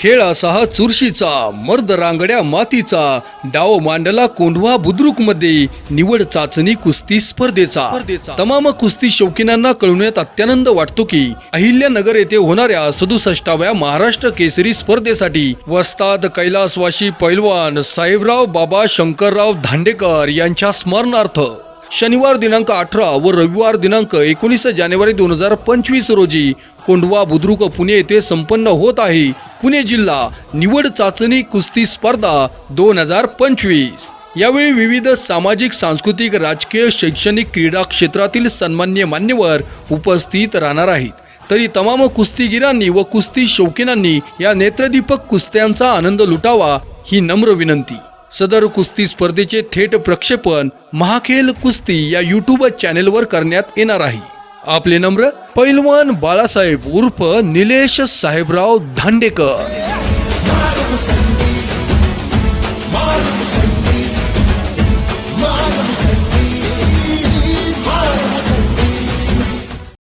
खेळ असा हा चुरशीचा मर्द रांगड्या मातीचा डाव मांडला कोंढवा बुद्रुकमध्ये निवड चाचणी कुस्ती स्पर्धेचा. तमाम कुस्ती शौकीनांना कळवण्यात अत्यानंद वाटतो की अहिल्यानगर येथे होणाऱ्या सदुसष्टाव्या महाराष्ट्र केसरी स्पर्धेसाठी वस्ताद कैलासवाशी पैलवान साहेबराव बाबा शंकरराव धांडेकर यांच्या स्मरणार्थ शनिवार दिनांक अठरा व रविवार दिनांक एकोणीस जानेवारी दोन हजार पंचवीस रोजी कोंढवा बुद्रुक पुणे येथे संपन्न होत आहे. पुणे जिल्हा निवड चाचणी कुस्ती स्पर्धा दोन हजार पंचवीस. यावेळी विविध सामाजिक सांस्कृतिक राजकीय शैक्षणिक क्रीडा क्षेत्रातील सन्मान्य मान्यवर उपस्थित राहणार आहेत. तरी तमाम कुस्तीगिरांनी व कुस्ती शौकीनांनी या नेत्रदीपक कुस्त्यांचा आनंद लुटावा ही नम्र विनंती. सदर कुस्ती स्पर्धेचे थेट प्रक्षेपण महाखेल कुस्ती या युट्यूब चॅनेलवर करण्यात येणार आहे. आपले नम्र पैलवान बाळासाहेब उर्फ निलेश साहेबराव धांडेकर.